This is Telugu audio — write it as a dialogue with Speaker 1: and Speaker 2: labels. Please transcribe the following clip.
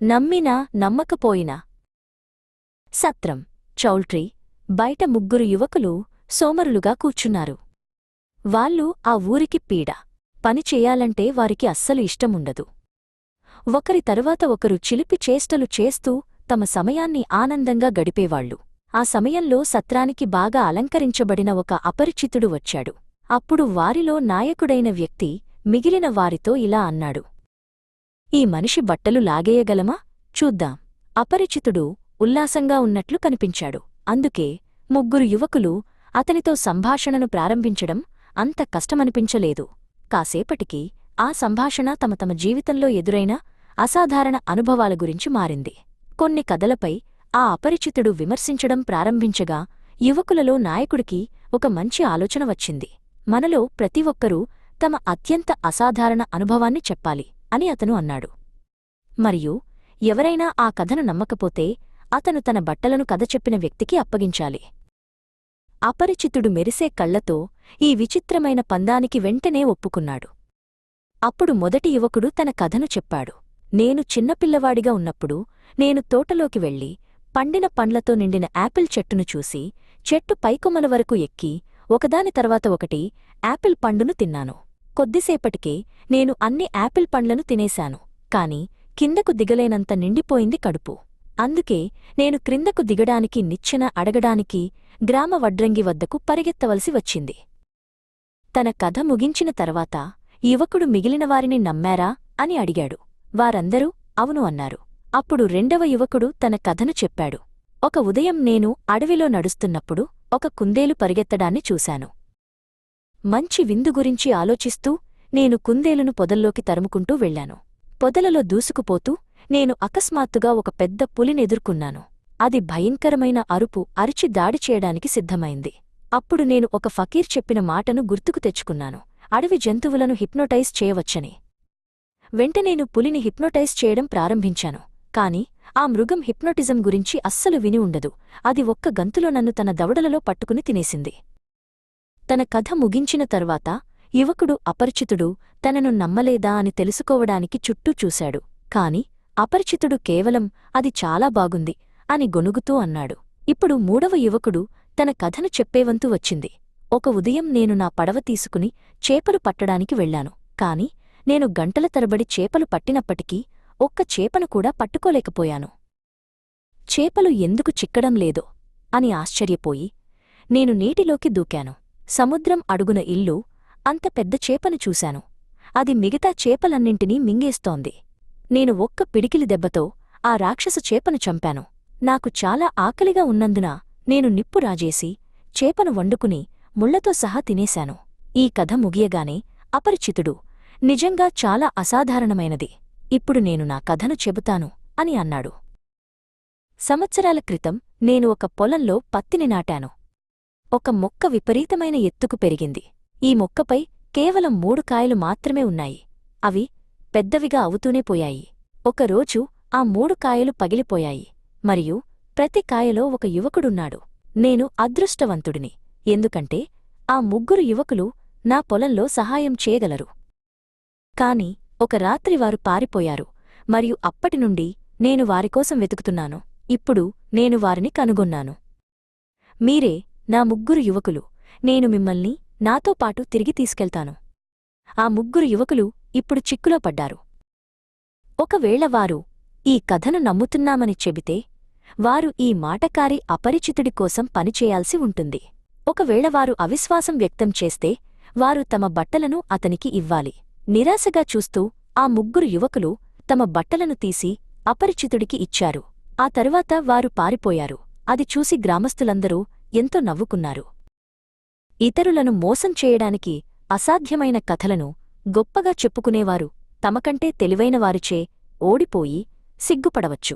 Speaker 1: నమ్మినా నమ్మకపోయినా. సత్రం చౌల్ట్రీ బయట ముగ్గురు యువకులు సోమరులుగా కూర్చున్నారు. వాళ్ళు ఆ ఊరికి పీడ పని చేయాలంటే వారికి అస్సలు ఇష్టముండదు. ఒకరి తరువాత ఒకరు చిలిపి చేష్టలు చేస్తూ తమ సమయాన్ని ఆనందంగా గడిపేవాళ్ళు ఆ సమయంలో సత్రానికి బాగా అలంకరించబడిన ఒక అపరిచితుడు వచ్చాడు. అప్పుడు వారిలో నాయకుడైన వ్యక్తి మిగిలిన వారితో ఇలా అన్నాడు. ఈ మనిషి బట్టలు లాగేయగలమా? చూద్దాం. అపరిచితుడు ఉల్లాసంగా ఉన్నట్లు కనిపించాడు. అందుకే ముగ్గురు యువకులు అతనితో సంభాషణను ప్రారంభించడం అంత కష్టమనిపించలేదు. కాసేపటికి ఆ సంభాషణ తమ తమ జీవితంలో ఎదురైన అసాధారణ అనుభవాల గురించి మారింది. కొన్ని కథలపై ఆ అపరిచితుడు విమర్శించడం ప్రారంభించగా యువకులలో నాయకుడికి ఒక మంచి ఆలోచన వచ్చింది. మనలో ప్రతి ఒక్కరూ తమ అత్యంత అసాధారణ అనుభవాన్ని చెప్పాలి. అని అతను అన్నాడు. మరియు ఎవరైనా ఆ కథను నమ్మకపోతే అతను తన బట్టలను కథ చెప్పిన వ్యక్తికి అప్పగించాలి. అపరిచితుడు మెరిసే కళ్ళతో ఈ విచిత్రమైన పందానికి వెంటనే ఒప్పుకున్నాడు. అప్పుడు మొదటి యువకుడు తన కథను చెప్పాడు. నేను చిన్నపిల్లవాడిగా ఉన్నప్పుడు నేను తోటలోకి వెళ్ళి పండిన పండ్లతో నిండిన యాపిల్ చెట్టును చూసి చెట్టు పైకొమ్మల వరకు ఎక్కి ఒకదాని తర్వాత ఒకటి యాపిల్ పండును తిన్నాను. కొద్దిసేపటికే నేను అన్ని యాపిల్ పండ్లను తినేశాను కాని కిందకు దిగలేనంత నిండిపోయింది కడుపు. అందుకే నేను క్రిందకు దిగడానికి నిచ్చెన అడగడానికి గ్రామ వడ్రంగి వద్దకు పరిగెత్తవలసి వచ్చింది. తన కథ ముగించిన తర్వాత యువకుడు మిగిలినవారిని నమ్మారా? అని అడిగాడు. వారందరూ అవును అన్నారు. అప్పుడు రెండవ యువకుడు తన కథను చెప్పాడు. ఒక ఉదయం నేను అడవిలో నడుస్తున్నప్పుడు ఒక కుందేలు పరిగెత్తడాన్ని చూశాను. మంచి విందు గురించి ఆలోచిస్తూ నేను కుందేలును పొదల్లోకి తరుముకుంటూ వెళ్ళాను పొదలలో దూసుకుపోతూ నేను అకస్మాత్తుగా ఒక పెద్ద పులినెదుర్కొన్నాను అది భయంకరమైన అరుపు అరిచి దాడి చేయడానికి సిద్ధమైంది. అప్పుడు నేను ఒక ఫకీర్ చెప్పిన మాటను గుర్తుకు తెచ్చుకున్నాను. అడవి జంతువులను హిప్నోటైజ్ చేయవచ్చని. వెంటనేను పులిని హిప్నోటైజ్ చేయడం ప్రారంభించాను. కాని ఆ మృగం హిప్నోటిజం గురించి అస్సలు విని ఉండదు. అది ఒక్క గంతులో నన్ను తన దవడలలో పట్టుకుని తినేసింది. తన కథ ముగించిన తర్వాత యువకుడు అపరిచితుడు తనను నమ్మలేదా అని తెలుసుకోవడానికి చుట్టూ చూశాడు. కాని అపరిచితుడు కేవలం అది చాలా బాగుంది అని గొనుగుతూ అన్నాడు. ఇప్పుడు మూడవ యువకుడు తన కథను చెప్పేవంతు వచ్చింది. ఒక ఉదయం నేను నా పడవ తీసుకుని చేపలు పట్టడానికి వెళ్ళాను కాని నేను గంటల తరబడి చేపలు పట్టినప్పటికీ ఒక్క చేపను కూడా పట్టుకోలేకపోయాను. చేపలు ఎందుకు చిక్కడం లేదో అని ఆశ్చర్యపోయి నేను నీటిలోకి దూకాను. సముద్రం అడుగున ఇల్లు అంత పెద్ద చేపను చూశాను. అది మిగతా చేపలన్నింటినీ మింగేస్తోంది. నేను ఒక్క పిడికిలి దెబ్బతో ఆ రాక్షస చేపను చంపాను. నాకు చాలా ఆకలిగా ఉన్నందున నేను నిప్పు రాజేసి చేపను వండుకుని ముళ్ళతో సహా తినేశాను. ఈ కథ ముగియగానే అపరిచితుడు నిజంగా చాలా అసాధారణమైనది. ఇప్పుడు నేను నా కథను చెబుతాను అని అన్నాడు. సంవత్సరాల క్రితం నేను ఒక పొలంలో పత్తిని నాటాను. ఒక మొక్క విపరీతమైన ఎత్తుకు పెరిగింది. ఈ మొక్కపై కేవలం మూడు కాయలు మాత్రమే ఉన్నాయి. అవి పెద్దవిగా అవుతూనే పోయాయి. ఒకరోజు ఆ మూడు కాయలు పగిలిపోయాయి. మరియు ప్రతి కాయలో ఒక యువకుడున్నాడు. నేను అదృష్టవంతుడిని. ఎందుకంటే ఆ ముగ్గురు యువకులు నా పొలంలో సహాయం చేయగలరు. కాని ఒక రాత్రి వారు పారిపోయారు. మరియు అప్పటినుండి నేను వారికోసం వెతుకుతున్నాను. ఇప్పుడు నేను వారిని కనుగొన్నాను. మీరే నా ముగ్గురు యువకులు. నేను మిమ్మల్ని నాతో పాటు తిరిగి తీసుకెళ్తాను. ఆ ముగ్గురు యువకులు ఇప్పుడు చిక్కులో పడ్డారు. ఒకవేళ వారు ఈ కథను నమ్ముతున్నామని చెబితే వారు ఈ మాటకారి అపరిచితుడి కోసం పనిచేయాల్సి ఉంటుంది. ఒకవేళ వారు అవిశ్వాసం వ్యక్తం చేస్తే వారు తమ బట్టలను అతనికి ఇవ్వాలి. నిరాశగా చూస్తూ ఆ ముగ్గురు యువకులు తమ బట్టలను తీసి అపరిచితుడికి ఇచ్చారు. ఆ తరువాత వారు పారిపోయారు. అది చూసి గ్రామస్థులందరూ ఎంతో నవ్వుకున్నారు. ఇతరులను మోసం చేయడానికి అసాధ్యమైన కథలను గొప్పగా చెప్పుకునేవారు తమకంటే తెలివైనవారిచే ఓడిపోయి సిగ్గుపడవచ్చు.